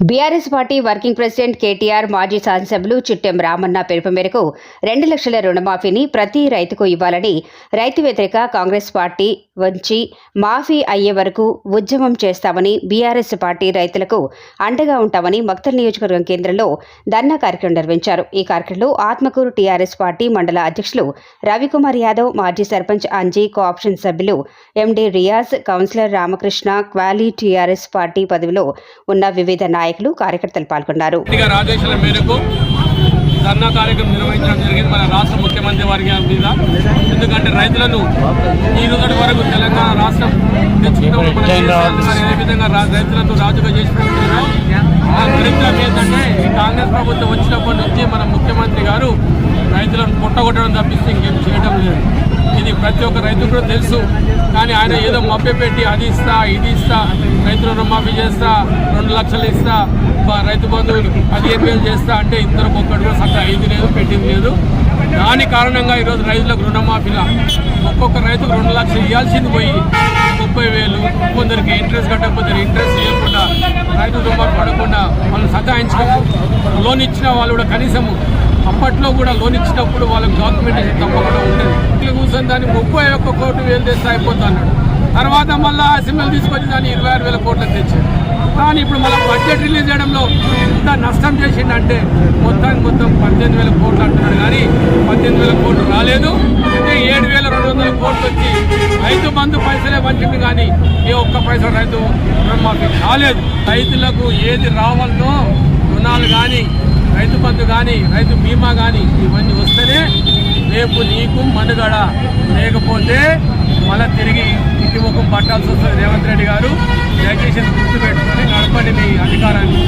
BRS party working president KTR మాజీ శాసనసభ్యులు చిట్టెం రామన్న పిలుపు మేరకు రెండు లక్షల రుణమాఫీని ప్రతి రైతుకు ఇవ్వాలని రైతు వ్యతిరేక కాంగ్రెస్ పార్టీ వంచి మాఫీ అయ్యే వరకు ఉద్యమం చేస్తామని బీఆర్ఎస్ పార్టీ రైతులకు అండగా ఉంటామని మక్తల్ నియోజకవర్గం కేంద్రంలో ధర్నా కార్యక్రమం నిర్వహించారు. ఈ కార్యక్రమంలో ఆత్మకూరు టీఆర్ఎస్ పార్టీ మండల అధ్యక్షులు రవికుమార్ యాదవ్ మాజీ సర్పంచ్ అంజీ కోఆప్షన్ సభ్యులు ఎండి రియాజ్ కౌన్సిలర్ రామకృష్ణ క్వాలీ టీఆర్ఎస్ పార్టీ పదవిలో ఉన్న వివిధ నాయకులు కార్యకర్తలు పాల్గొన్నారు. ధర్నా కార్యక్రమం నిర్వహించడం జరిగింది. మన రాష్ట్ర ముఖ్యమంత్రి వారి మీద. ఎందుకంటే రైతులను ఈ రోజు వరకు తెలంగాణ రాష్ట్రం గారు ఏ విధంగా రైతులతో రాజుగా చేసి పెట్టుకున్నారో ఆ దరిద్రం ఏంటంటే ఈ కాంగ్రెస్ ప్రభుత్వం వచ్చినప్పటి నుంచి మన ముఖ్యమంత్రి గారు రైతులను పుట్టగొట్టడం తప్పిస్తే ఇంకేం చేయడం లేదు. ఇది ప్రతి ఒక్క రైతు కూడా తెలుసు. కానీ ఆయన ఏదో మభ్యపెట్టి అది ఇస్తా ఇది ఇస్తా రైతుల రుణమాఫీ చేస్తా రెండు లక్షలు ఇస్తా రైతు బంధువులు పదిహేను వేలు చేస్తా అంటే ఇద్దరు ఒక్కటి కూడా సక్క అయింది లేదు పెట్టింది లేదు. దాని కారణంగా ఈరోజు రైతులకు రుణమాఫీలా ఒక్కొక్క రైతుకు రెండు లక్షలు ఇవ్వాల్సింది పోయి ముప్పై వేలు కొందరికి ఇంట్రెస్ట్ కట్టకపోతే ఇంట్రెస్ట్ ఇవ్వకుండా రైతు రుణమాఫీ పడకుండా వాళ్ళు సతాయించడం లోన్ ఇచ్చిన వాళ్ళు కూడా కనీసము అప్పట్లో కూడా లోన్ ఇచ్చినప్పుడు వాళ్ళకి డాక్యుమెంటేషన్ తప్పకుండా ఉండేది ఇట్లా కూర్చొని దాన్ని ముప్పై ఒక్క కోటి వేలు తెస్తే అయిపోతా అన్నాడు. తర్వాత మళ్ళీ అసెంబ్లీ తీసుకొచ్చి దాన్ని ఇరవై ఆరు వేల కోట్లకు తెచ్చాడు కానీ ఇప్పుడు మళ్ళీ బడ్జెట్ రిలీజ్ చేయడంలో ఎంత నష్టం చేసిండంటే మొత్తానికి మొత్తం పద్దెనిమిది వేల కోట్లు అంటున్నాడు. కానీ పద్దెనిమిది వేల కోట్లు రాలేదు. అంటే ఏడు వేల రెండు వందల కోట్లు వచ్చి రైతు బంధు పైసలే పంచింది కానీ ఏ ఒక్క పైసలు రైతు రుణమాఫీ కాలేదు. రైతులకు ఏది రావాలనో రుణాలు కానీ రైతు బంధు కానీ రైతు బీమా కానీ ఇవన్నీ వస్తేనే రేపు నీకు మనుగడ లేకపోతే మళ్ళీ తిరిగి ప్రతి ఒక్క పట్టాల్సి వస్తుంది. రేవంత్ రెడ్డి గారు దయచేసి గుర్తుపెట్టుకుని నడపండి మీ అధికారాన్ని.